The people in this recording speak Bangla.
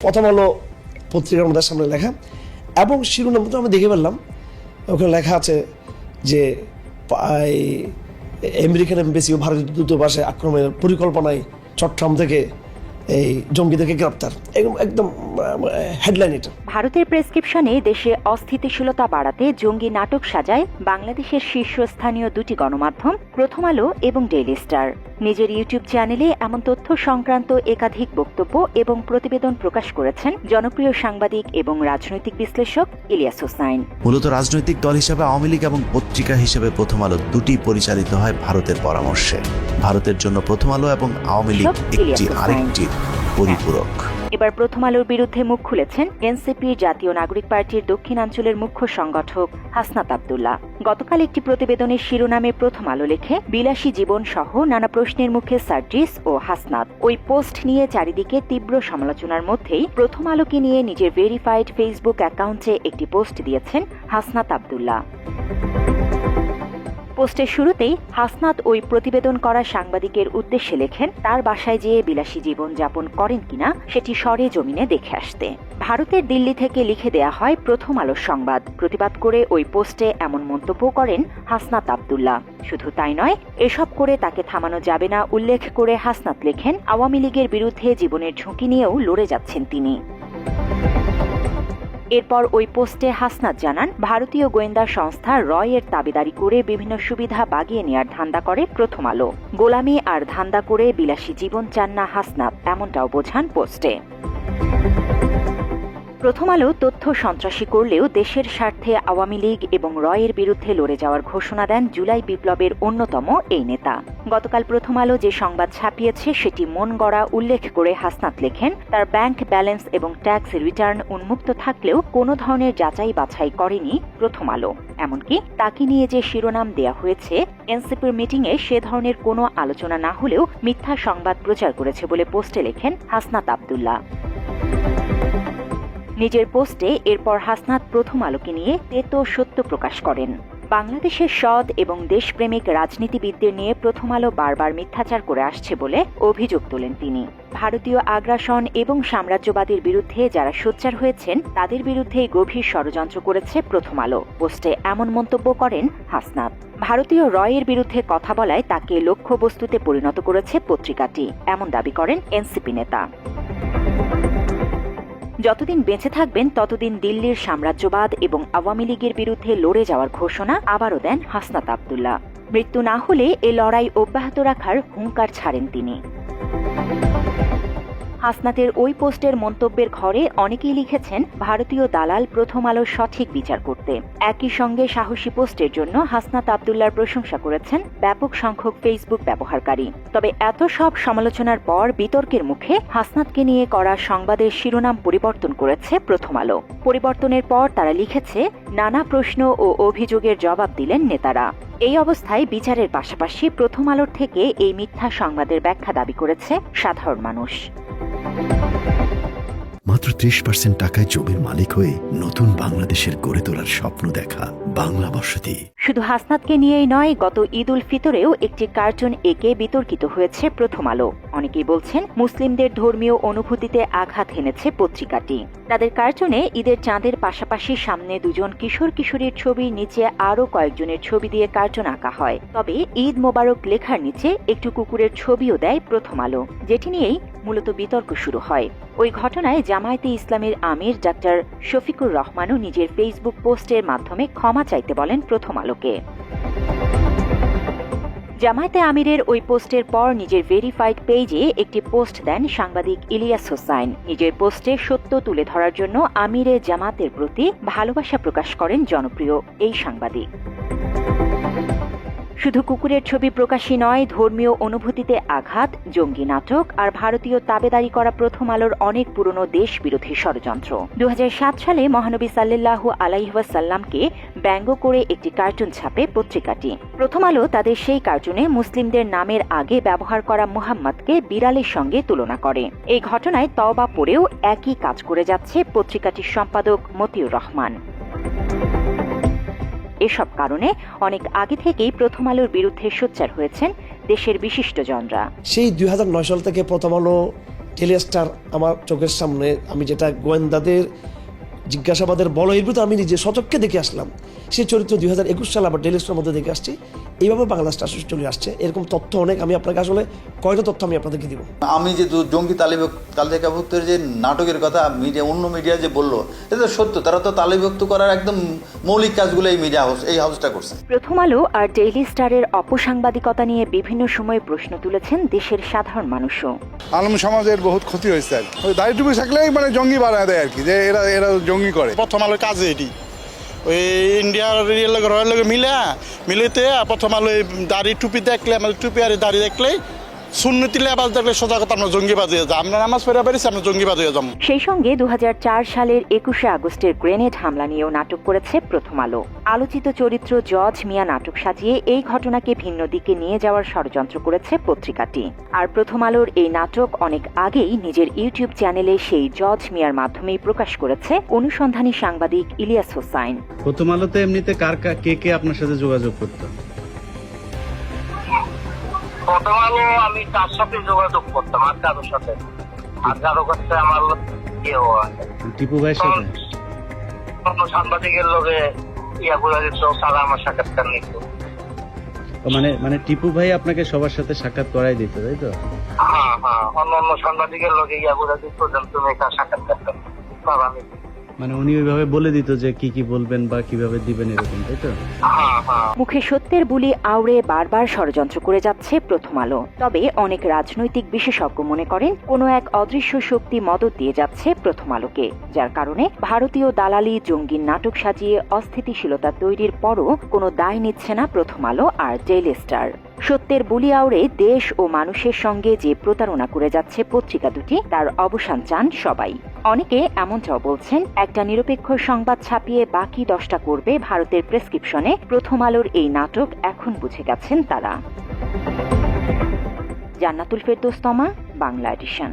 প্রথম আলো পত্রিকার মধ্যে সামনে লেখা, এবং শিরোনাম তো আমি দেখে পেলাম ওখানে লেখা আছে যে আমেরিকান এমবেসি ও ভারতীয় দূতাবাসে আক্রমণের পরিকল্পনায় চট্টগ্রাম থেকে এই জঙ্গিদেরকে গ্রেপ্তার। একদম একদম হেডলাইন এটা। ভারতের প্রেসক্রিপশনে দেশে অস্থিতিশীলতা বাড়াতে জঙ্গি নাটক সাজায় বাংলাদেশের শীর্ষস্থানীয় দুটি গণমাধ্যম প্রথম আলো এবং ডেইলি স্টার নিজের ইউটিউব চ্যানেলে এমন তথ্য সংক্রান্ত একাধিক বক্তব্য এবং প্রতিবেদন প্রকাশ করেছেন জনপ্রিয় সাংবাদিক এবং রাজনৈতিক বিশ্লেষক ইলিয়াস হোসাইন মূলত রাজনৈতিক দল হিসেবে আওয়ামী লীগ এবং পত্রিকা হিসেবে প্রথম আলো দুটি পরিচালিত হয় ভারতের পরামর্শে। ভারতের জন্য প্রথম আলো এবং আওয়ামী লীগ একটি হোসাইন। পরিপূরক। এবার প্রথম আলোর বিরুদ্ধে মুখ খুলেছেন এনসিপির জাতীয় নাগরিক পার্টির দক্ষিণাঞ্চলের মুখ্য সংগঠক হাসনাত আবদুল্লাহ। গতকাল একটি প্রতিবেদনের শিরোনামে প্রথম আলো লেখে, বিলাসী জীবন সহ নানা প্রশ্নের মুখে সার্জিস ও হাসনাত। ওই পোস্ট নিয়ে চারিদিকে তীব্র সমালোচনার মধ্যেই প্রথম আলোকে নিয়ে নিজের ভেরিফাইড ফেসবুক অ্যাকাউন্টে একটি পোস্ট দিয়েছেন হাসনাত আবদুল্লাহ। পোস্টের শুরুতেই হাসনাত ওই প্রতিবেদন করা সাংবাদিকের উদ্দেশ্যে লেখেন, তার বাসায় যেয়ে বিলাসী জীবন যাপন করেন কিনা, সেটি সরে জমিনে দেখে আসতে। ভারতের দিল্লি থেকে লিখে দেয়া হয় প্রথম আলোর সংবাদ। প্রতিবাদ করে ওই পোস্টে এমন মন্তব্য করেন হাসনাত আবদুল্লাহ। শুধু তাই নয়, এসব করে তাকে থামানো যাবে না, উল্লেখ করে হাসনাত লেখেন, আওয়ামী লীগের বিরুদ্ধে জীবনের ঝুঁকি নিয়েও লড়ে যাচ্ছেন তিনি। এরপর ওই পোস্টে হাসনাত জানান, ভারতীয় গোয়েন্দা সংস্থা রয়ের দাবিদারি করে বিভিন্ন সুবিধা বাগিয়ে নেয়ার ধান্দা করে প্রথম আলো। গোলামি আর ধান্দা করে বিলাসী জীবন চান না হাসনাত, এমনটাও বোঝান পোস্টে। প্রথম আলো তথ্য সন্ত্রাসী করলেও দেশের স্বার্থে আওয়ামী লীগ এবং রয়ের বিরুদ্ধে লড়ে যাওয়ার ঘোষণা দেন জুলাই বিপ্লবের অন্যতম এই নেতা। গতকাল প্রথম আলো যে সংবাদ ছাপিয়েছে সেটি মন গড়া উল্লেখ করে হাসনাত লেখেন, তার ব্যাংক ব্যালেন্স এবং ট্যাক্স রিটার্ন উন্মুক্ত থাকলেও কোনো ধরনের যাচাই বাছাই করেনি প্রথম আলো। এমনকি তাকে নিয়ে যে শিরোনাম দেয়া হয়েছে, এনসিপির মিটিংয়ে সে ধরনের কোনো আলোচনা না হলেও মিথ্যা সংবাদ প্রচার করেছে বলে পোস্টে লেখেন হাসনাত আবদুল্লাহ। নিজের পোস্টে এরপর হাসনাত প্রথম আলোকে নিয়ে তেতো সত্য প্রকাশ করেন। বাংলাদেশের সৎ এবং দেশপ্রেমিক রাজনীতিবিদদের নিয়ে প্রথম আলো বারবার মিথ্যাচার করে আসছে বলে অভিযোগ তোলেন তিনি। ভারতীয় আগ্রাসন এবং সাম্রাজ্যবাদের বিরুদ্ধে যারা সোচ্চার হয়েছেন, তাদের বিরুদ্ধেই গভীর ষড়যন্ত্র করেছে প্রথম আলো, পোস্টে এমন মন্তব্য করেন হাসনাত। ভারতীয় রয়ের বিরুদ্ধে কথা বলায় তাকে লক্ষ্যবস্তুতে পরিণত করেছে পত্রিকাটি, এমন দাবি করেন এনসিপি নেতা। যতদিন বেঁচে থাকবেন, ততদিন দিল্লির সাম্রাজ্যবাদ এবং আওয়ামী লীগের বিরুদ্ধে লড়ে যাওয়ার ঘোষণা আবারও দেন হাসনাত আবদুল্লাহ। মৃত্যু না হলে এ লড়াই অব্যাহত রাখার হুঙ্কার ছাড়েন তিনি। হাসনাতের ওই পোস্টের মন্তব্যের ঘরে অনেকেই লিখেছেন, ভারতীয় দালাল প্রথম আলো সঠিক বিচার করতে। একই সঙ্গে সাহসী পোস্টের জন্য হাসনাত আবদুল্লার প্রশংসা করেছেন ব্যাপক সংখ্যক ফেসবুক ব্যবহারকারী। তবে এত সব সমালোচনার পর বিতর্কের মুখে হাসনাতকে নিয়ে করা সংবাদের শিরোনাম পরিবর্তন করেছে প্রথম আলো। পরিবর্তনের পর তারা লিখেছে, নানা প্রশ্ন ও অভিযোগের জবাব দিলেন নেতারা। এই অবস্থায় বিচারের পাশাপাশি প্রথম আলোর থেকে এই মিথ্যা সংবাদের ব্যাখ্যা দাবি করেছে সাধারণ মানুষ। মাত্র ত্রিশ পার্সেন্ট টাকায় জমির মালিক হয়ে নতুন বাংলাদেশের গড়ে তোলার স্বপ্ন দেখা বাংলা বসতি। শুধু হাসনাতকে নিয়েই নয়, গত ঈদ উল ফিতরেও একটি কার্টুন একে বিতর্কিত হয়েছে প্রথম আলো। অনেকেই বলছেন, মুসলিমদের ধর্মীয় অনুভূতিতে আঘাত হেনেছে পত্রিকাটি। তাদের কার্টুনে ঈদের চাঁদের পাশাপাশি সামনে দুজন কিশোর কিশোরীর ছবির নিচে আরও কয়েকজনের ছবি দিয়ে কার্টুন আঁকা হয়। তবে ঈদ মোবারক লেখার নিচে একটু কুকুরের ছবিও দেয় প্রথম আলো। যেটি নিয়েই মূলত বিতর্ক শুরু হয়। ওই ঘটনায় জামায়াতে ইসলামের আমির ডাক্তার শফিকুর রহমানও নিজের ফেসবুক পোস্টের মাধ্যমে ক্ষমা চাইতে বলেন প্রথম আলোকে। জামায়াতে আমিরের ওই পোস্টের পর নিজের ভেরিফাইড পেজে একটি পোস্ট দেন সাংবাদিক ইলিয়াস হোসাইন। নিজের পোস্টে সত্য তুলে ধরার জন্য আমিরে জামাতের প্রতি ভালোবাসা প্রকাশ করেন জনপ্রিয় এই সাংবাদিক। শুধু কুকুরের ছবি প্রকাশই নয়, ধর্মীয় অনুভূতিতে আঘাত, জঙ্গি নাটক আর ভারতীয় তাবেদারি করা প্রথম আলোর অনেক পুরনো দেশ বিরোধী ষড়যন্ত্র। দু হাজার সাত সালে মহানবী সাল্লাল্লাহু আলাইহাসাল্লামকে ব্যঙ্গ করে একটি কার্টুন ছাপে পত্রিকাটি। প্রথম আলো তাদের সেই কার্টুনে মুসলিমদের নামের আগে ব্যবহার করা মুহাম্মদকে বিড়ালের সঙ্গে তুলনা করে। এই ঘটনায় তওবা পড়েও একই কাজ করে যাচ্ছে পত্রিকাটির সম্পাদক মতিউর রহমান। এসব কারণে অনেক আগে থেকেই প্রথম আলোর বিরুদ্ধে সোচ্চার হয়েছেন দেশের বিশিষ্টজনরা। সেই দুই সাল থেকে প্রথম আলো টেলিস্টার আমার চোখের সামনে, আমি যেটা গোয়েন্দাদের জিজ্ঞাসাবাদের বলয়ের আমি নিজে সচক্ষে দেখে আসলাম। সেই চরিত্র দুই হাজার একুশ সালে আবার ডেলি মধ্যে দেখে আসছি। এইভাবে বাংলা স্টার চলে আসছে। এরকম তথ্য অনেক আমি আপনাকে আসলে কয়টা তথ্য আমি আপনাদেরকে দিব? আমি যে জঙ্গি তালিব তালিকাভুক্তের যে নাটকের কথা মিডিয়া অন্য মিডিয়া যে বলল এটা তো সত্য। তারা তো তালিভুক্ত করার একদম মৌলিক কাজগুলো এই মিডিয়া হাউস এই হাউসটা করছে। প্রথম আলো আর ডেইলি স্টারের অপসাংবাদিকতা নিয়ে বিভিন্ন সময় প্রশ্ন তুলেছেন দেশের সাধারণ মানুষও। আলম সমাজের বহুত ক্ষতি হয়েছে আর কি। দাড়ি টুপি থাকলেই মানে জঙ্গি বানায় দেয় আর কি যে এরা এরা জঙ্গি করে। প্রথম আলোর কাজে এটি। ওই ইন্ডিয়ার ইয়ের লগে মিলা, মিলিতে প্রথম আলো দাড়ি টুপি দেখলে, আমাদের টুপি আর দাড়ি দেখলেই সুন্নতি লেবাস দেখলে সোজা কথা আমরা জঙ্গিবাদ হয়ে যাই। আমরা নামাজ পড়ে পারিছি আমরা জঙ্গিবাদ হয়ে যাব। সেই সঙ্গে দু সালের একুশে আগস্টের গ্রেনেড হামলা নিয়েও নাটক করেছে প্রথম আলো। আলোচিত চরিত্র জজ মিয়া নাটক সাজিয়ে এই ঘটনাকে ভিন্ন দিকে নিয়ে যাওয়ার ষড়যন্ত্র করেছে পত্রিকাটি। আর প্রথম আলোর এই নাটক অনেক আগেই নিজের ইউটিউব চ্যানেলে সেই জজ মিয়ার মাধ্যমেই প্রকাশ করেছে। অনুসন্ধানী সাংবাদিক ইলিয়াস হোসাইন। প্রথম আলোতে এমনিতে কার কে কে আপনার সাথে যোগাযোগ করতো? প্রথম আমি তার সাথে যোগাযোগ করতাম আর কারোর সাথে আর কারও কাছে আমার টিপু ভাইয়ের সাথে? কোনো সাংবাদিকের লোকে ইয়া করে দিত তারা আমার সাক্ষাৎকার নিত মানে মানে টিপু ভাই আপনাকে সবার সাথে সাক্ষাৎ করাই দিত তাই তো? হ্যাঁ হ্যাঁ অন্য অন্য সাংবাদিকের লোকে ইয়া করে দিত তুমি সাক্ষাৎকার তারা নিত মানে উনি ওইভাবে বলে দিত যে কি কি বলবেন বা কীভাবে দিবেন এরকম, তাই তো? মুখে সত্যের বুলি আওড়ে বারবার ষড়যন্ত্র করে যাচ্ছে প্রথম আলো। তবে অনেক রাজনৈতিক বিশেষজ্ঞ মনে করেন, কোনো এক অদৃশ্য শক্তি মদত দিয়ে যাচ্ছে প্রথম আলোকে। যার কারণে ভারতীয় দালালি, জঙ্গির নাটক সাজিয়ে অস্থিতিশীলতা তৈরির পরও কোনো দায় নিচ্ছে না প্রথম আলো আর ডেইলি স্টার। সত্যের বুলি আওড়ে দেশ ও মানুষের সঙ্গে যে প্রতারণা করে যাচ্ছে পত্রিকা দুটি, তার অবসান চান সবাই। অনেকে এমনটাও বলছেন, একটা নিরপেক্ষ সংবাদ ছাপিয়ে বাকি দশটা করবে ভারতের প্রেসক্রিপশনে, প্রথম আলোর এই নাটক এখন বুঝে গেছেন তারা। জান্নাতুল ফেরদোস্তমা বাংলা এডিশন।